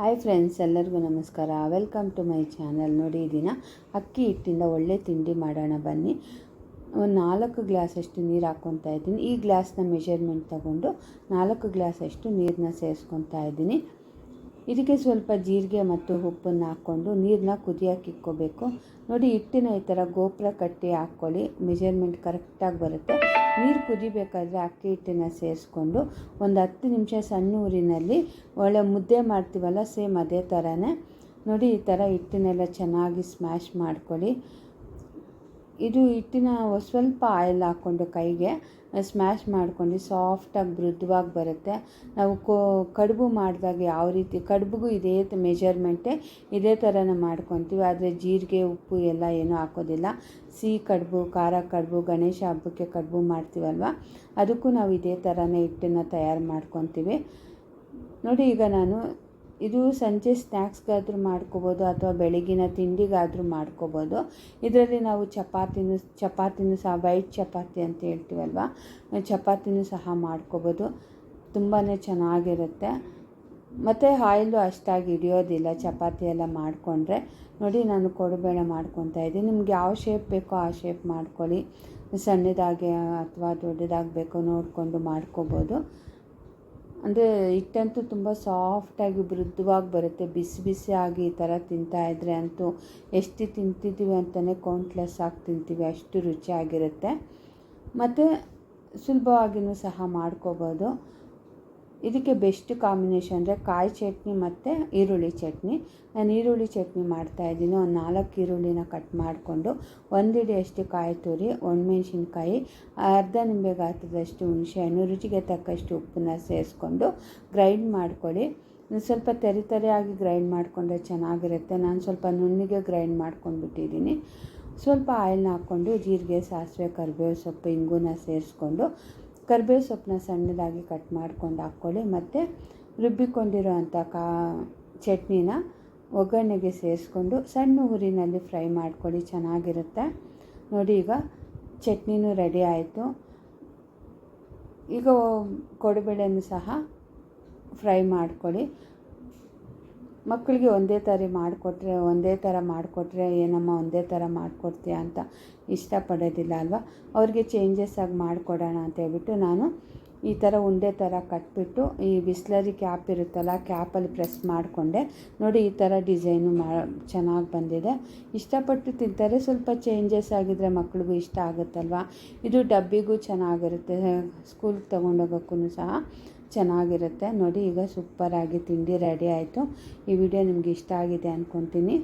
Hi friends, ಎಲ್ಲರಿಗೂ ನಮಸ್ಕಾರ. Welcome to my channel. ನೋಡಿ ದಿನ ಅಕ್ಕಿ ಹಿಟ್ಟಿಂದ ಒಳ್ಳೆ ತಿಂಡಿ ಮಾಡೋಣ ಬನ್ನಿ. ಒಂದು ನಾಲ್ಕು ಗ್ಲಾಸಷ್ಟು ನೀರು ಹಾಕ್ಕೊತಾ ಇದ್ದೀನಿ. ಈ ಗ್ಲಾಸ್ನ ಮೆಷರ್ಮೆಂಟ್ ತಗೊಂಡು ನಾಲ್ಕು ಗ್ಲಾಸಷ್ಟು ನೀರನ್ನ ಸೇರಿಸ್ಕೊತಾ ಇದ್ದೀನಿ. ಇದಕ್ಕೆ ಸ್ವಲ್ಪ ಜೀರಿಗೆ ಮತ್ತು ಉಪ್ಪನ್ನು ಹಾಕ್ಕೊಂಡು ನೀರನ್ನ ಕುದಿಯೋಕೆ ಇಕ್ಕೋಬೇಕು. ನೋಡಿ, ಹಿಟ್ಟಿನ ಈ ಥರ ಗೋಪುರ ಕಟ್ಟಿ ಹಾಕ್ಕೊಳ್ಳಿ. ಮೆಷರ್ಮೆಂಟ್ ಕರೆಕ್ಟಾಗಿ ಬರುತ್ತೆ. ನೀರು ಕುದಿಬೇಕಾದ್ರೆ ಅಕ್ಕಿ ಹಿಟ್ಟನ್ನು ಸೇರಿಸ್ಕೊಂಡು ಒಂದು ಹತ್ತು ನಿಮಿಷ ಸಣ್ಣ ಊರಿನಲ್ಲಿ ಒಳ್ಳೆ ಮುದ್ದೆ ಮಾಡ್ತೀವಲ್ಲ ಸೇಮ್ ಅದೇ ಥರನೇ. ನೋಡಿ ಈ ಥರ ಹಿಟ್ಟನ್ನೆಲ್ಲ ಚೆನ್ನಾಗಿ ಸ್ಮ್ಯಾಶ್ ಮಾಡ್ಕೊಳ್ಳಿ. ಇದು ಹಿಟ್ಟಿನ ಸ್ವಲ್ಪ ಆಯಿಲ್ ಹಾಕ್ಕೊಂಡು ಕೈಗೆ ಸ್ಮ್ಯಾಶ್ ಮಾಡ್ಕೊಂಡು ಸಾಫ್ಟಾಗಿ ಮೃದುವಾಗಿ ಬರುತ್ತೆ. ನಾವು ಕೋ, ಕಡುಬು ಮಾಡಿದಾಗ ಯಾವ ರೀತಿ, ಕಡುಬಿಗೂ ಇದೇ ಮೆಜರ್ಮೆಂಟೇ ಇದೇ ಥರನೇ ಮಾಡ್ಕೊತೀವಿ. ಆದರೆ ಜೀರಿಗೆ, ಉಪ್ಪು ಎಲ್ಲ ಏನೂ ಹಾಕೋದಿಲ್ಲ. ಸಿಹಿ ಕಡುಬು, ಖಾರ ಕಡುಬು, ಗಣೇಶ ಹಬ್ಬಕ್ಕೆ ಕಡುಬು ಮಾಡ್ತೀವಲ್ವ? ಅದಕ್ಕೂ ನಾವು ಇದೇ ಥರನೇ ಹಿಟ್ಟನ್ನು ತಯಾರು ಮಾಡ್ಕೊತೀವಿ. ನೋಡಿ, ಈಗ ನಾನು ಇದು ಸಂಜೆ ಸ್ನ್ಯಾಕ್ಸ್ಗಾದರೂ ಮಾಡ್ಕೋಬೋದು ಅಥವಾ ಬೆಳಗಿನ ತಿಂಡಿಗಾದರೂ ಮಾಡ್ಕೋಬೋದು. ಇದರಲ್ಲಿ ನಾವು ಚಪಾತಿನೂ ಚಪಾತಿನೂ ಸಹ, ವೈಟ್ ಚಪಾತಿ ಅಂತ ಹೇಳ್ತೀವಲ್ವ? ಚಪಾತಿನೂ ಸಹ ಮಾಡ್ಕೋಬೋದು. ತುಂಬಾ ಚೆನ್ನಾಗಿರುತ್ತೆ. ಮತ್ತು ಆಯಿಲು ಅಷ್ಟಾಗಿ ಹಿಡಿಯೋದಿಲ್ಲ. ಚಪಾತಿ ಎಲ್ಲ ಮಾಡಿಕೊಂಡ್ರೆ. ನೋಡಿ, ನಾನು ಕೊಡುಬೇಳೆ ಮಾಡ್ಕೊತಾ ಇದ್ದೀನಿ. ನಿಮ್ಗೆ ಯಾವ ಶೇಪ್ ಬೇಕೋ ಆ ಶೇಪ್ ಮಾಡ್ಕೊಳ್ಳಿ. ಸಣ್ಣದಾಗಿ ಅಥವಾ ದೊಡ್ಡದಾಗಿ ಬೇಕೋ ನೋಡಿಕೊಂಡು ಮಾಡ್ಕೋಬೋದು. ಅಂದರೆ ಹಿಟ್ಟಂತೂ ತುಂಬ ಸಾಫ್ಟಾಗಿ ಮೃದುವಾಗಿ ಬರುತ್ತೆ. ಬಿಸಿ ಬಿಸಿ ಆಗಿ ಈ ಥರ ತಿಂತಾಯಿದ್ರೆ ಅಂತೂ ಎಷ್ಟು ತಿಂತಿದ್ದೀವಿ ಅಂತಲೇ ಕೌಂಟ್ಲೆಸ್ ಆಗಿ ತಿಂತೀವಿ. ಅಷ್ಟು ರುಚಿಯಾಗಿರುತ್ತೆ. ಮತ್ತು ಸುಲಭವಾಗಿಯೂ ಸಹ ಮಾಡ್ಕೋಬೋದು. ಇದಕ್ಕೆ ಬೆಸ್ಟ್ ಕಾಂಬಿನೇಷನ್ ಅಂದರೆ ಕಾಯಿ ಚಟ್ನಿ ಮತ್ತು ಈರುಳ್ಳಿ ಚಟ್ನಿ. ನಾನು ಈರುಳ್ಳಿ ಚಟ್ನಿ ಮಾಡ್ತಾಯಿದ್ದೀನಿ ಒಂದು ನಾಲ್ಕು ಈರುಳ್ಳಿನ ಕಟ್ ಮಾಡಿಕೊಂಡು ಒಂದು ಅಷ್ಟು ಕಾಯಿ ತುರಿ ಒಣಮೆಣ್ಸಿನ್ಕಾಯಿ ಅರ್ಧ ನಿಂಬೆ ಗಾತ್ರದಷ್ಟು ಹುಣಸೆಹಣ್ಣು, ರುಚಿಗೆ ತಕ್ಕಷ್ಟು ಉಪ್ಪನ್ನ ಸೇರಿಸ್ಕೊಂಡು ಗ್ರೈಂಡ್ ಮಾಡ್ಕೊಳ್ಳಿ. ಸ್ವಲ್ಪ ತೆರೆ ತೆರೆಯಾಗಿ ಗ್ರೈಂಡ್ ಮಾಡಿಕೊಂಡ್ರೆ ಚೆನ್ನಾಗಿರುತ್ತೆ. ನಾನು ಸ್ವಲ್ಪ ನುಣ್ಣಿಗೆ ಗ್ರೈಂಡ್ ಮಾಡ್ಕೊಂಡ್ಬಿಟ್ಟಿದ್ದೀನಿ. ಸ್ವಲ್ಪ ಆಯಿಲ್ನ ಹಾಕ್ಕೊಂಡು ಜೀರಿಗೆ, ಸಾಸಿವೆ, ಕರಿಬೇವು, ಸೊಪ್ಪು, ಇಂಗುನ ಸೇರಿಸ್ಕೊಂಡು ಕರಿಬೇವು ಸೊಪ್ಪನ್ನ ಸಣ್ಣದಾಗಿ ಕಟ್ ಮಾಡ್ಕೊಂಡು ಹಾಕ್ಕೊಳ್ಳಿ. ಮತ್ತು ರುಬ್ಬಿಕೊಂಡಿರೋ ಅಂಥ ಕಾ ಚಟ್ನಿನ ಒಗ್ಗರಣೆಗೆ ಸೇರಿಸ್ಕೊಂಡು ಸಣ್ಣ ಊರಿನಲ್ಲಿ ಫ್ರೈ ಮಾಡ್ಕೊಳ್ಳಿ. ಚೆನ್ನಾಗಿರುತ್ತೆ. ನೋಡಿ, ಈಗ ಚಟ್ನಿನೂ ರೆಡಿ ಆಯಿತು. ಈಗ ಕೊಡುಬೇಳೆನೂ ಸಹ ಫ್ರೈ ಮಾಡ್ಕೊಳ್ಳಿ. ಮಕ್ಕಳಿಗೆ ಒಂದೇ ಥರ ಮಾಡಿಕೊಟ್ರೆ, ಒಂದೇ ಥರ ಮಾಡಿಕೊಟ್ರೆ ಏನಮ್ಮ ಒಂದೇ ಥರ ಮಾಡಿಕೊಡ್ತೀಯ ಅಂತ ಇಷ್ಟಪಡೋದಿಲ್ಲ ಅಲ್ವಾ? ಅವ್ರಿಗೆ ಚೇಂಜಸ್ ಆಗಿ ಮಾಡಿಕೊಡೋಣ ಅಂತ ಹೇಳ್ಬಿಟ್ಟು ನಾನು ಈ ಥರ ಉಂಡೆ ಥರ ಕಟ್ಬಿಟ್ಟು ಈ ಬಿಸ್ಲರಿ ಕ್ಯಾಪ್ ಇರುತ್ತಲ್ಲ ಕ್ಯಾಪಲ್ಲಿ ಪ್ರೆಸ್ ಮಾಡಿಕೊಂಡೆ. ನೋಡಿ ಈ ಥರ ಡಿಸೈನು ಮಾ, ಚೆನ್ನಾಗಿ ಬಂದಿದೆ. ಇಷ್ಟಪಟ್ಟು ತಿಂತಾರೆ. ಸ್ವಲ್ಪ ಚೇಂಜಸ್ ಆಗಿದ್ರೆ ಮಕ್ಳಿಗೂ ಇಷ್ಟ ಆಗುತ್ತಲ್ವ? ಇದು ಡಬ್ಬಿಗೂ ಚೆನ್ನಾಗಿರುತ್ತೆ. ಸ್ಕೂಲ್ಗೆ ತೊಗೊಂಡೋಗೋಕ್ಕೂ ಸಹ. ಚೆನ್ನಾಗಿರುತ್ತೆ. ನೋಡಿ ಈಗ ಸೂಪರಾಗಿ ತಿಂಡಿ ರೆಡಿ ಆಯಿತು. ಈ ವಿಡಿಯೋ ನಿಮ್ಗೆ ಇಷ್ಟ ಆಗಿದೆ ಅಂದ್ಕೊತೀನಿ